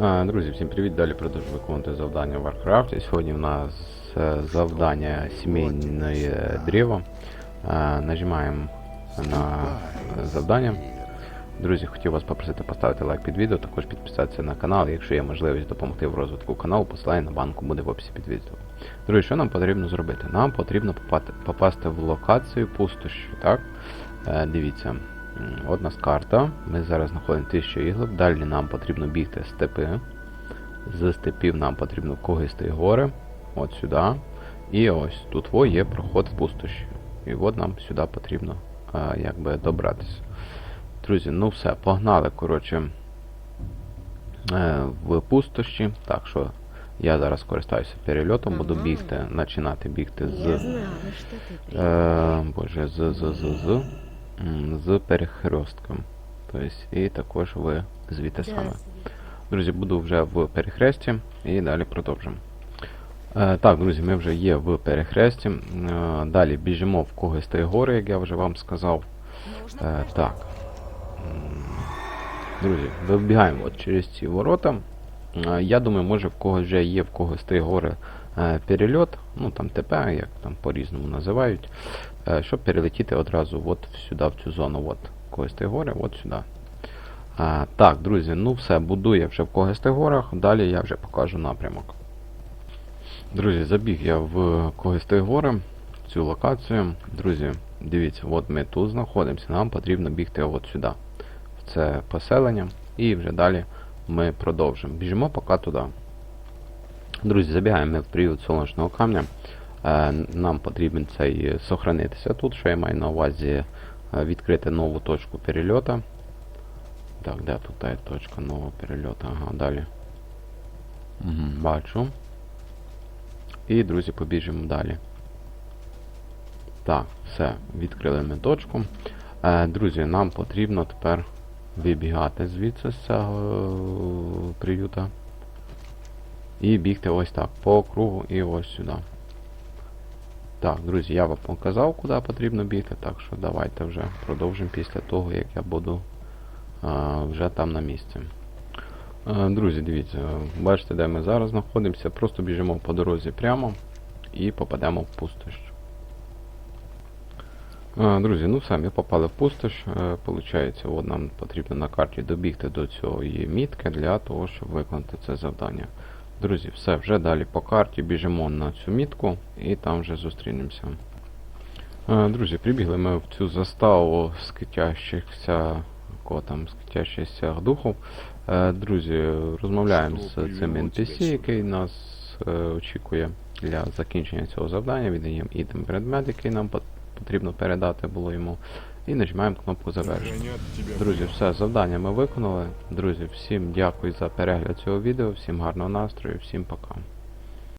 Друзі, всім привіт! Далі продовжую виконувати завдання в Warcraft. Сьогодні в нас е, завдання сімейне древо. Нажимаємо на завдання. Друзі, хотів вас попросити поставити лайк під відео, також підписатися на канал. Якщо є можливість допомогти в розвитку каналу, посилання на банку буде в описі під відео. Друзі, що нам потрібно зробити? Нам потрібно попасти в локацію пустощі. Так? Е, Дивіться. От нас карта. Ми зараз знаходимо 1000 іглиб. Далі нам потрібно бігти степи. З степів нам потрібно когисти гори. От сюди. І ось тут во є проход в пустощі. І от нам сюди потрібно е, якби добратися. Друзі, ну все, погнали, коротше, е, в пустощі. Так що я зараз користаюся перельотом, буду бігти, починати бігти з. Е, боже, з, з, з, з, з перехрестком. Тобто, і також ви звідти саме. Друзі, буду вже в перехресті і далі продовжимо. Е, так, друзі, ми вже є в перехресті. Е, далі біжимо в когось гори, як я вже вам сказав. Е, так. Друзі, вибігаємо через ці ворота. Я думаю, може в когось вже є в когось три гори перельот, ну там ТП, як там по-різному називають, е, щоб перелетіти одразу от сюди, в цю зону. От когось гори, от сюди. А, так, друзі, ну все, буду я вже в когось горах, далі я вже покажу напрямок. Друзі, забіг я в когось гори, в цю локацію. Друзі, дивіться, от ми тут знаходимося, нам потрібно бігти от сюди, в це поселення, і вже далі ми продовжимо. Біжимо поки туди. Друзі, забігаємо ми в період сонячного камня. Е, нам потрібен цей е, сохранитися тут, що я маю на увазі е, відкрити нову точку перельоту. Так, де тут та точка нового перельоту? Ага, далі. Угу, бачу. І, друзі, побіжимо далі. Так, все, відкрили ми точку. Друзі, нам потрібно тепер вибігати звідси з цього приюта. І бігти ось так, по кругу і ось сюди. Так, друзі, я вам показав, куди потрібно бігти, так що давайте вже продовжимо після того, як я буду а, вже там на місці. Е, Друзі, дивіться, бачите, де ми зараз знаходимося. Просто біжимо по дорозі прямо і попадемо в пустош. Е, Друзі, ну все, ми попали в пустош. Е, Получається, от нам потрібно на карті добігти до цієї мітки для того, щоб виконати це завдання. Друзі, все, вже далі по карті біжимо на цю мітку і там вже зустрінемося. Е, Друзі, прибігли ми в цю заставу скитящихся кого там скитящихся духов. Е, Друзі, розмовляємо з цим NPC, який нас е, очікує для закінчення цього завдання. Віддаємо ідем предмет, який нам потрібно передати було йому. І нажимаємо кнопку завершити. Друзі, все, завдання ми виконали. Друзі, всім дякую за перегляд цього відео, всім гарного настрою, всім пока.